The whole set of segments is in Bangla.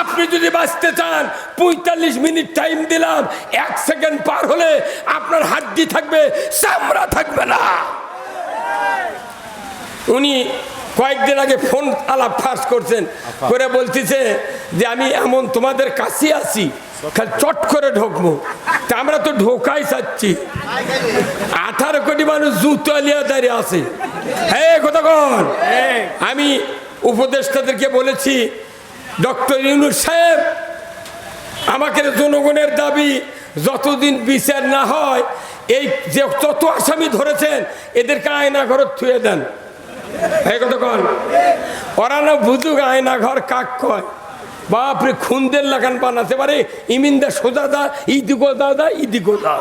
আপনি যদি বাঁচতে চান পঁয়তাল্লিশ মিনিট টাইম দিলাম এক সেকেন্ড পার হলে আপনার হাড্ডি থাকবে চামড়া থাকবে না। উনি কয়েকদিন আগে ফোন আলাপ ফাঁস করছেন করে বলতেছে যে আমি এমন তোমাদের কাছে আছি খালি চট করে ঢোকবো। তা আমরা তো ঢোকাই চাচ্ছি। আঠারো কোটি মানুষ জুতো আলিয়া দাঁড়িয়ে আছে। হ্যাঁ কথা কন। আমি উপদেষ্টাদেরকে বলেছি ডক্টর ইউনুস সাহেব, আমাকে জনগণের দাবি, যতদিন বিচার না হয়, এই যে যত আসামি ধরেছেন, এদেরকে আয়না ঘর থুয়ে দেন। এই কথা কন। ওরা না বুঝুক আয়না ঘর কাক কয়। বাপরে, খুনদের লাগান বানাতে পারে। ইমিনদা সোজা দা, ইদিগো দাদা ইদিগো দা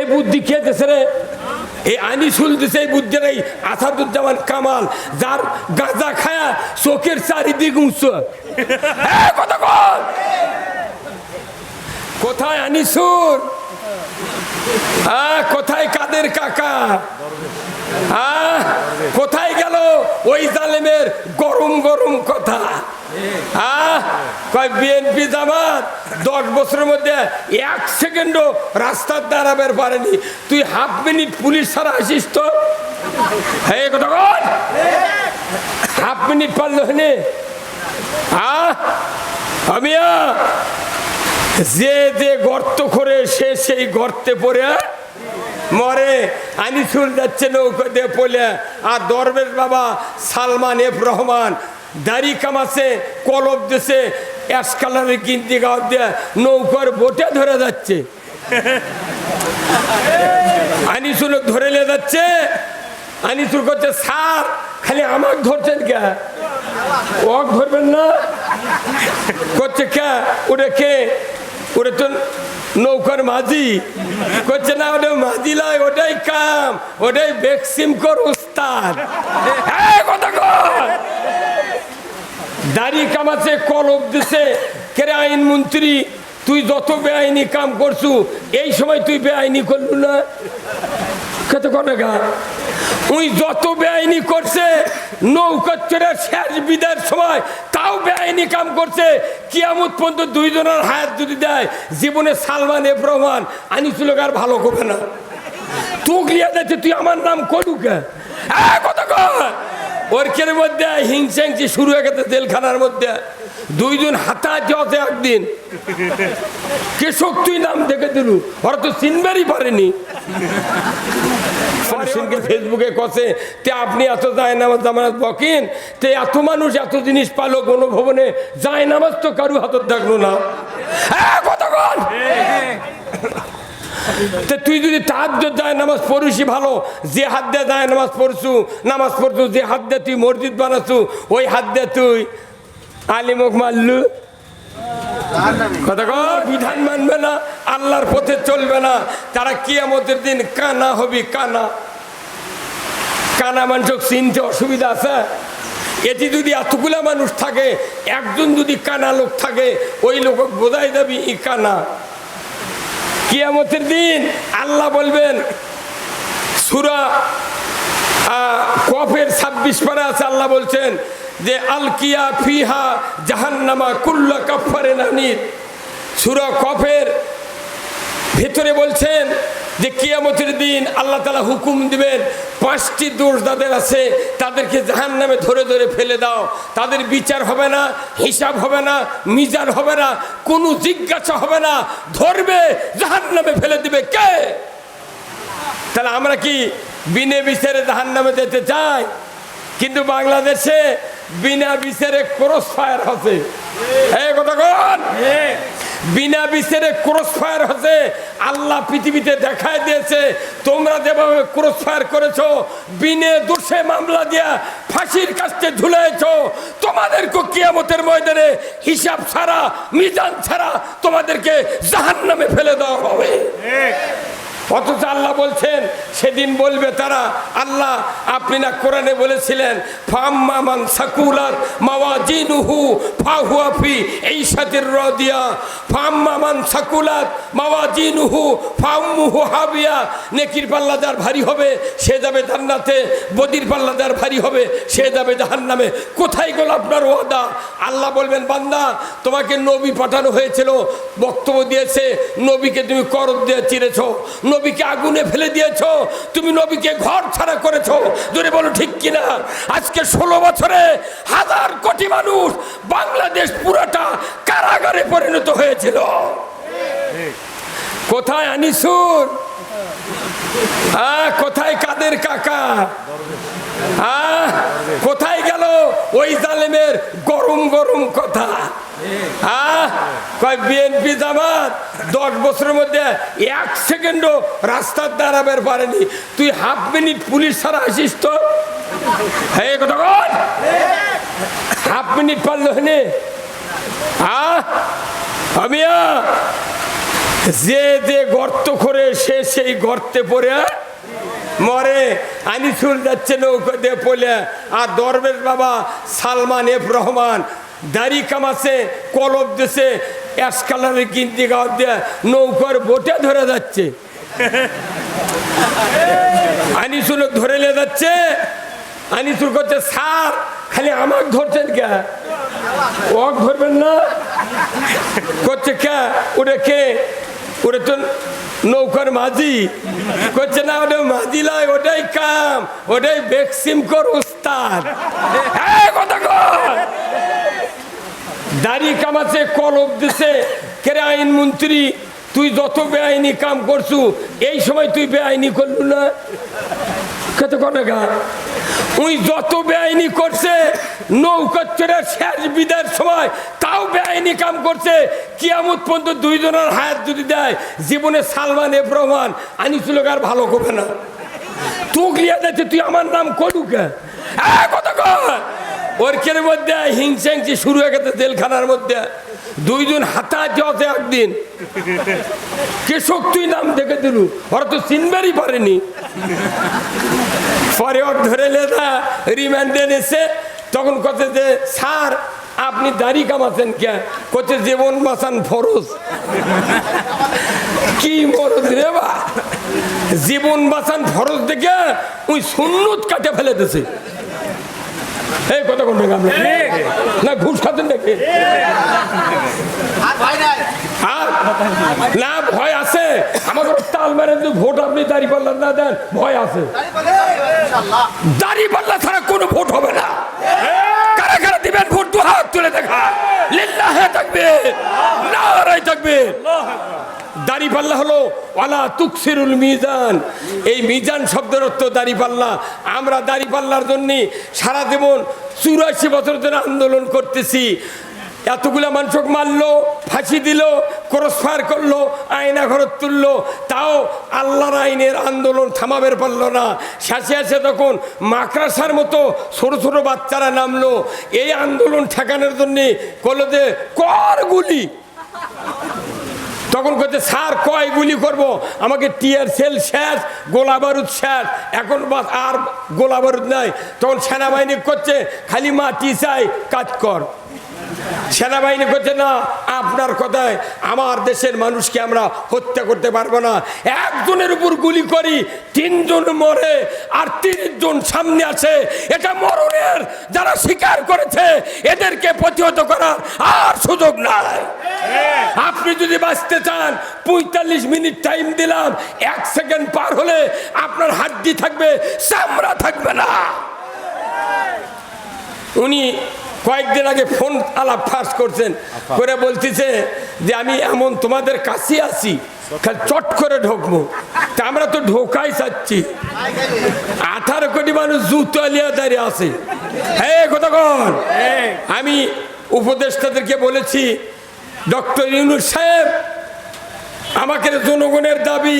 এই বুদ্ধি দেশে রে? এই আনিসুল দিছে এই বুদ্ধির এই আসাদুজ্জামান কামাল, যার গাঁজা খায়া চোখের চারিদিক উঁচু। কোথায় আনিসুল হ্যাঁ কোথায় কাদের কাকা? কোথায় গেল ওই জালেমের গরম গরম কথা? জামাত, দশ বছরের মধ্যে এক সেকেন্ডও রাস্তার পারেনি তুই পুলিশ ছাড়া আসিস তো? হ্যাঁ হ্যাঁ? যে যে গর্ত করে সে সেই গর্তে পড়ে, মরে, আনিসুল যাচ্ছে নৌকা দিয়ে পড়লে। আর দরবেশ বাবা সালমান এফ রহমান দাড়ি কামাছে কলব দেশে অ্যাশ কালারের কিনতে গাও দিয়ে নৌকার বোটে ধরে যাচ্ছে। আনিসুল ধরে নিয়ে যাচ্ছে। আনিসুল করছে স্যার, খালি আমাকে ধরছেন কে? ওক ধরবেন না। করছে কে? ওটা কে? ওটা তো নৌকার মাঝি। করছে না, ওটা মাঝি লয়, ওটাই কাম, ওটাই বেক্সিম কর উস্তাদ। হ্যাঁ কথা দাড়ি কামাচ্ছে কলব দিছে কেরে আইন মন্ত্রী, তুই যত বেআইনি কাম করছু, এই সময় তুই বেআইনি করলু না? কত গা। উই যত বেআইনি করছে নৌকা চড়ে শেষ বিদায়ের সময় তাও বেআইনি কাম করছে। কিয়ামত পর্যন্ত দুইজনের হায়াত যদি দেয়, জীবনে সালমান এফ রহমান আনিসুল আর ভালো করবে না। তুক লিয়া যাচ্ছে তুই আমার নাম করুকে কত কর ওরকের মধ্যে হিংসাংসি শুরু হয়ে গেছে জেলখানার মধ্যে। দুইজন হাতা হতে একদিন। কেশক তুই নাম দেখে দিলু? ওরা তো চিনবারই পারেনি। ফেসবুকে কষে তে আপনি এত যায় নামাজ জামানাত বকেন তে এত মানুষ এত জিনিস পালো কোনো ভবনে যায় নামাজ তো কারু হাতত দেখল না। হ্যাঁ কতক্ষণ তে তুই যদি তার যায় নামাজ পড়িসই ভালো যে হাত দিয়ে যায় নামাজ পড়ছু নামাজ পড়ছু যে হাত দিয়ে তুই মসজিদ বানাচ্ছু ওই হাত দিয়ে তুই আলিমক মারলু কথা বিধান মানবে না, আল্লাহর পথে চলবে না, তারা কিয়ামতের দিন কানা হবি কানা। কানা মানুষ চিনতে অসুবিধা আছে? এটি যদি এতগুলা মানুষ থাকে, একজন যদি কানা লোক থাকে, ওই লোক বোঝাই যাবি ই কানা। কিয়ামতের দিন আল্লাহ বলবেন, সুরা কফের ছাব্বিশ পারা আছে, আল্লাহ বলছেন যে, আলকিয়া ফিহা জাহান্নামা কুল্লা কাফারে নানির সুরা কফের ভেতরে বলছেন যে কিয়ামতের দিন আল্লাহ তালা হুকুম দিবেন, পাঁচটি দোষ যাদের আছে, তাদেরকে জাহান নামে ধরে ধরে ফেলে দাও। তাদের বিচার হবে না, হিসাব হবে না, মিজান হবে না, কোনো জিজ্ঞাসা হবে না। ধরবে জাহান নামে ফেলে দিবে কে? তাহলে আমরা কি বিনে বিচারে জাহান নামে যেতে চাই? কিন্তু বাংলাদেশে বিনা বিচারে ক্রস ফায়ার হচ্ছে কথা কন? বিনা বিচারে ক্রস ফায়ার হচ্ছে। আল্লাহ পৃথিবীতে দেখায় দিয়েছে, তোমরা যেভাবে ক্রস ফায়ার করেছ, বিনে দোষে মামলা দিয়া ফাঁসির কাছে ঝুলেছ তোমাদেরকে কিয়ামতের ময়দানে হিসাব ছাড়া, মিজান ছাড়া তোমাদেরকে জাহান নামে ফেলে দেওয়া হবে। অথচ আল্লাহ বলছেন, সেদিন বলবে তারা, আল্লাহ, আপনি না কোরআনে বলেছিলেন ফাম্মামান সাকুলাত মাওয়াজিনুহু ফাহুয়া ফি ঈশাতির রাদিয়া ফাম্মামান সাকুলাত মাওয়াজিনুহু ফাম্মুহু হাবিয়া, নেকির পাল্লা যার ভারী হবে, সে যাবে জান্নাতে, বদির পাল্লা যার ভারী হবে, সে যাবে জাহান্নামে। কোথায় গেল আপনার ওয়াদা? আল্লাহ বলবেন, বান্দা, তোমাকে নবী পাঠানো হয়েছিল, বক্তব্য দিয়েছে, নবীকে তুমি করদ দিয়ে চিরেছ নবীকে আগুনে ফেলে দিয়েছ, তুমি নবীকে ঘর ছাড়া করেছ। ধরে বলো ঠিক কিনা? আজকে ষোলো বছরে হাজার কোটি মানুষ বাংলাদেশ পুরাটা কারাগারে পরিণত হয়েছিল। কোথায় আনিসুর? কোথায় কাদের কাকা? কোথায় গেল ওই জালেমের গরম গরম কথা? কয়, বিএনপি জামাত, দশ বছরের মধ্যে এক সেকেন্ডও রাস্তার দাঁড়াবার পারেনি তুই হাফ মিনিট পুলিশ ছাড়া আসিস তো? হ্যাঁ হাফ মিনিট পারল হ্যাঁ আমিয়া যে যে গর্ত করে সে সেই গর্তে পড়ে মরে। আনিসুল যাচ্ছে নৌকা দিয়ে পড়লে। আর দরবেশ বাবা সালমান এফ রহমান, দাড়ি কামাছে কলব দেশে অ্যাশ কালারের গিন্দি গাও দিয়ে নৌকার বোটে ধরে যাচ্ছে। আনিসুল ধরে নিয়ে যাচ্ছে। আনিসুল করছে, স্যার, খালি আমাকে ধরছেন কে? ওক ধরবেন না। করছে কে? ওটা কে? ওটা তো নৌকার মাঝি। করছে না ওটা মাঝি লয় ওটাই কাম, ওটাই বেক্সিম কর উস্তাদ। দাড়ি কামাচ্ছে, কলব দিছে, কেরে আইন মন্ত্রী, তুই যত বেআইনি কাম করছু, এই সময় তুই বেআইনি করলু না? কত কথা গা উই যত বেআইনি করছে, নৌকা চড়ে শেষ বিদায়ের সময় তাও বেআইনি কাম করছে। কিয়ামত পর্যন্ত দুইজনের হায়াত যদি দেয়, জীবনে সালমান এ রহমান, আনিসুল আর ভালো করবে না। তুই গিয়ে দেখছে তুই আমার নাম করুক কথা কর ওরকের মধ্যে হিংসা হিংসি শুরু হয়ে গেছে জেলখানার মধ্যে। দুইজন হতে একদিন। কেশক তুই নাম দেখে দিলু? ওরা তো চিনবারই পারেনি। পরে ওর ধরে লেদা রিমান্ডে এসে তখন কথা যে, স্যার, আপনি দাড়ি কামাচ্ছেন কে? করছে জীবন বাঁচান ফরজ। কি মরদ রে বা? জীবন বাঁচান ফরজ দেখে ওই সুন্নত কাটে ফেলে দিছে। এই, কথা কোন না, ঘুষ খাতেন নাকি? না, ভয় আছে। আমাকে তাল মেরে যদি ভোট আপনি দাঁড়ি পাল্লা না দেন, ভয় আছে। দাড়ি পাল্লা ছাড়া কোনো ভোট হবে না। কারা কারা দিবেন ভোট? দু হাত তুলে দেখা লিল্লাহে থাকবে নারাই থাকবে দাড়ি পাল্লা হলো ওয়ালা তুকসিরুল মিজান। এই মিজান শব্দের অর্থ দাড়ি পাল্লা। আমরা দাড়ি পাল্লার জন্য সারা জীবন চুরাশি বছর ধরে আন্দোলন করতেছি। এতগুলা মানুষক মারলো, ফাঁসি দিল, ক্রস ফায়ার করল, আয়না ঘরত তুললো। তাও আল্লাহর আইনের আন্দোলন থামাবের পারল না। শেষে আসে তখন মাকড়াসার মতো ছোট ছোট বাচ্চারা নামলো। এই আন্দোলন ঠেকানোর জন্যে করল যে কর গুলি তখন করছে স্যার, কয় গুলি করব? আমাকে টিয়ার সেল শেষ, গোলা বারুদ শেষ। এখন বাস আর গোলা বারুদ নাই। তখন সেনাবাহিনী করছে, খালি মাটি চাই, কাজ কর। সেনাবাহিনী করছে না, আপনার কথায় আমার দেশের মানুষকে আমরা হত্যা করতে পারব না। একজনের উপর গুলি করি, তিনজন মরে আর তিরিশ জন সামনে আছে এটা মরণের যারা স্বীকার করেছে, এদেরকে প্রতিহত করার আর সুযোগ নাই। আপনি যদি বাঁচতে চান, পঁয়তাল্লিশ মিনিট টাইম দিলাম, এক সেকেন্ড পার হলে আপনার হাড্ডি থাকবে, চামড়া থাকবে না। উনি কয়েকদিন আগে ফোন আলাপ ফাঁস করছেন করে বলতেছে যে আমি এমন তোমাদের কাছে আছি খালি চট করে ঢোকবো। তা আমরা তো ঢোকাই চাচ্ছি। আঠারো কোটি মানুষ জুতো আলিয়া দাঁড়িয়ে আছে। হ্যাঁ আমি উপদেষ্টাদেরকে বলেছি ডক্টর ইউনুস সাহেব আমাকে জনগণের দাবি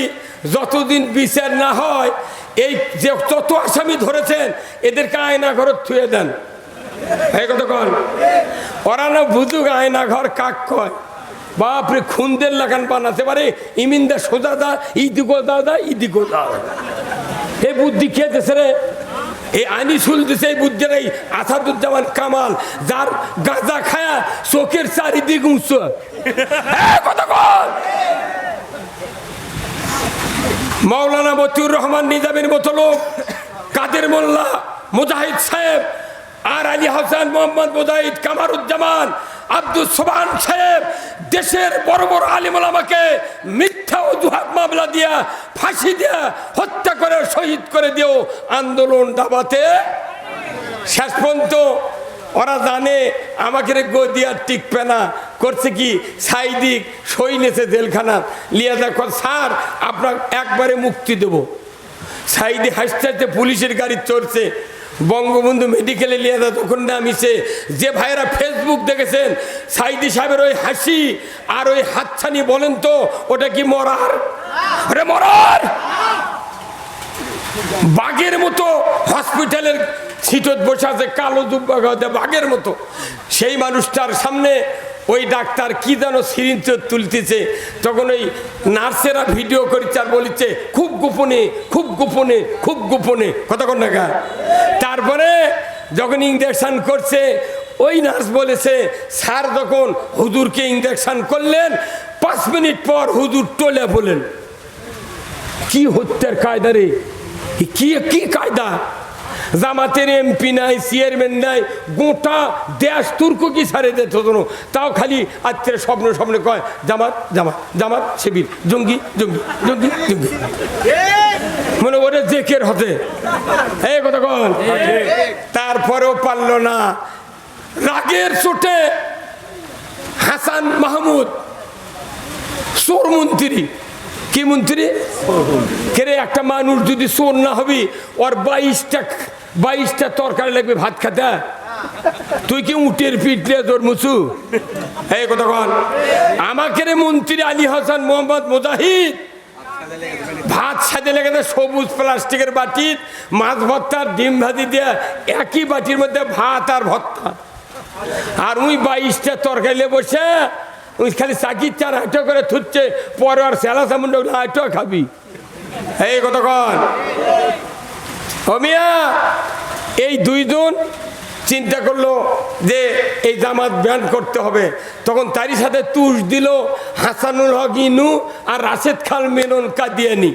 যতদিন বিচার না হয় এই যে যত আসামি ধরেছেন এদেরকে আয়না ঘর থুয়ে দেন। ওরা না ঘর কাক কয়। বাপরে, খুনদের লাগান বানাতে পারে ইমিনদা সোজা দা ইদিকো দাদা ইদিকো দাদা বুদ্ধি দেশে রে? এই এই বুদ্ধির এই আসাদুজ্জামান কামাল, যার গাঁজা খায়া চোখের চারিদিক উঁচ। কর মাওলানা রহমান নিজামের মতো লোক, কাদের মোল্লা, মুজাহিদ সাহেব আর আলী হাসান মোহাম্মদ মুজাহিদ কামারুজ্জামান আব্দুল সোবান সাহেব দেশের বড় বড় আলিমুল আমাকে মিথ্যা অজুহাত মামলা দিয়া, ফাঁসি দিয়া, হত্যা করে, শহীদ করে দিও। আন্দোলন দাবাতে শেষ পর্যন্ত ওরা জানে আমাকে গদি আর টিকবে না। করছে কি? সাইদিক সই নেছে জেলখানা। লিয়া দেখো, স্যার আপনার একবারে মুক্তি দেব। সাইদি হাসতে হাসতে পুলিশের গাড়ি চড়ছে। বঙ্গবন্ধু মেডিকেলে লিয়ে দেয় তখন নামিছে যে ভাইরা ফেসবুক দেখেছেন, সাইদি সাহেবের ওই হাসি আর ওই হাতছানি বলেন তো, ওটা কি মরার? আরে মরার! বাঘের মতো হসপিটালের সিটত বসে আছে, কালো দুব্বা বাঘের মতো। সেই মানুষটার সামনে ওই ডাক্তার কি যেন সিরিঞ্জ তুলতেছে। তখন ওই নার্সেরা ভিডিও করেছে আর বলিছে, খুব গোপনে খুব গোপনে খুব গোপনে। কতক্ষণ টাকা তারপরে যখন ইঞ্জেকশান করছে, ওই নার্স বলেছে, স্যার যখন হুজুরকে ইঞ্জেকশান করলেন, পাঁচ মিনিট পর হুজুর টলে বলেন, কি হত্যার কায়দা রে? কি কি কায়দা? জামাতের এমপি নাই চেয়ারম্যান নাই গোটা দেশ তুর্ক কি সারে দিত তাও খালি আত্মের স্বপ্ন স্বপ্নে কয় জামাত জামাত জামাত শিবির জঙ্গি জঙ্গি জঙ্গি জঙ্গি। মনে ওরে জেকের হতে? এই কথা কন। তারপরেও পারল না। রাগের চোটে হাসান মাহমুদ চোর মন্ত্রী। কি মন্ত্রী। কেরে একটা মানুষ যদি চোর না হবি ওর বাইশটা বাইশটা তরকারি লাগবে, ভাত খাতে তুই কি উটের পিটলে তোর মুসু এই কথা কন। আমাকে রে মন্ত্রী আলী হাসান মোহাম্মদ মুজাহিদ, ভাত সাজে লেগে সবুজ প্লাস্টিকের বাটির মাছ ভর্তা, ডিম ভাজি দিয়ে একই বাটির মধ্যে ভাত আর ভর্তা। আর উই বাইশটা তরকারি বসে ওই খালি চাকির চার হাঁটো করে থুচ্ছে পরে আর স্যালা সামুন্ড হাঁটো খাবি। এই কতক্ষণ অমিয়া এই দুইজন চিন্তা করল যে এই জামাত ব্যান করতে হবে। তখন তারই সাথে তুষ দিল হাসানুল হক ইনু আর রাশেদ খাল মেনন কাদিয়ানি।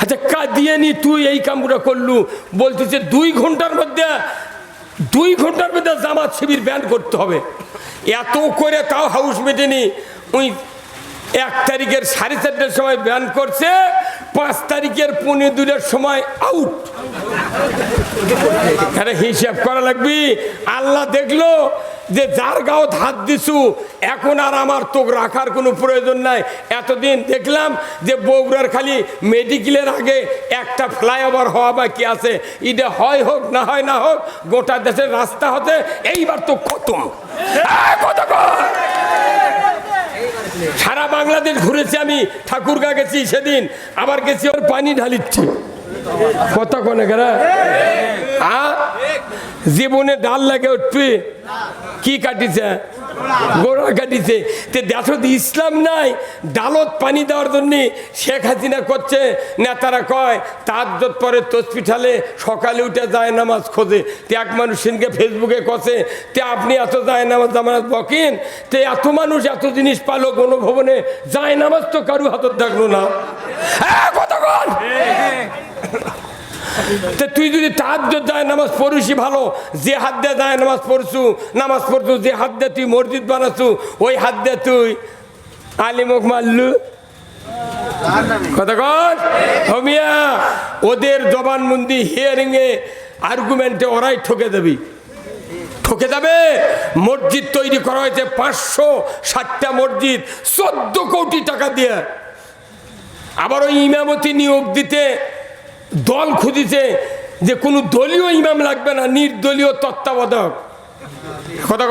আচ্ছা কাদিয়ানি, তুই এই কামগুলো করলু। বলতেছে দুই ঘণ্টার মধ্যে, দুই ঘণ্টার মধ্যে জামাত শিবির ব্যান করতে হবে। এত করে তাও হাউস মেটেনি। ওই এক তারিখের সাড়ে চারটার সময় ব্যান করছে। পাঁচ তারিখের পনেরো দুটার সময় আউট আরে হিসাব করা লাগবি। আল্লাহ দেখল যে যার গাও হাত দিছু, এখন আর আমার তোক রাখার কোনো প্রয়োজন নাই। এতদিন দেখলাম যে বগুড়ার খালি মেডিকেলের আগে একটা ফ্লাইওভার হওয়া বাকি আছে। এটা হয় হোক, না হয় না হোক, গোটা দেশের রাস্তা হতে এইবার তো খতম। কর? সারা বাংলাদেশ ঘুরেছি আমি ঠাকুরগা গেছি সেদিন, আবার গেছি ওর পানি ঢালিচ্ছি। কত কনে গেরা? আ? জীবনে ডাল লাগে উঠবি কি কাটিছে? তে ইসলাম নাই ডালত পানি দেওয়ার জন্য শেখ হাসিনা করছে। নেতারা কয়, তার পরে তসপিঠালে সকালে উঠে যায় নামাজ খোঁজে। তে এক মানুষ সেনকে ফেসবুকে কষে তে আপনি এত যায় নামাজ জামানাজ বকেন? তে এত মানুষ, এত জিনিস পালো গণভবনে যায় নামাজ তো কারু হাতত দেখল না। হ্যাঁ কতক্ষণ তা তুই যদি তার যায় নামাজ পড়ুসি ভালো, যে হাত দিয়ে যায় নামাজ পড়ছু নামাজ পড়ছু, যে হাত দিয়ে তুই মসজিদ বানাচ্ছু ওই হাত দিয়ে তুই আলিমক মারলু। কতক্ষণ হমিয়া ওদের জবানবন্দি এ আর্গুমেন্টে ওরাই ঠকে দেবি ঠকে যাবে? মসজিদ তৈরি করা হয়েছে পাঁচশো ষাটটা মসজিদ, চোদ্দ কোটি টাকা দিয়ে। আবার ওই ইমামতি নিয়োগ দিতে দল খুঁজিছে যে কোনো দলীয় ইমাম লাগবে না নির্দলীয় তত্ত্বাবধায়ক। কথা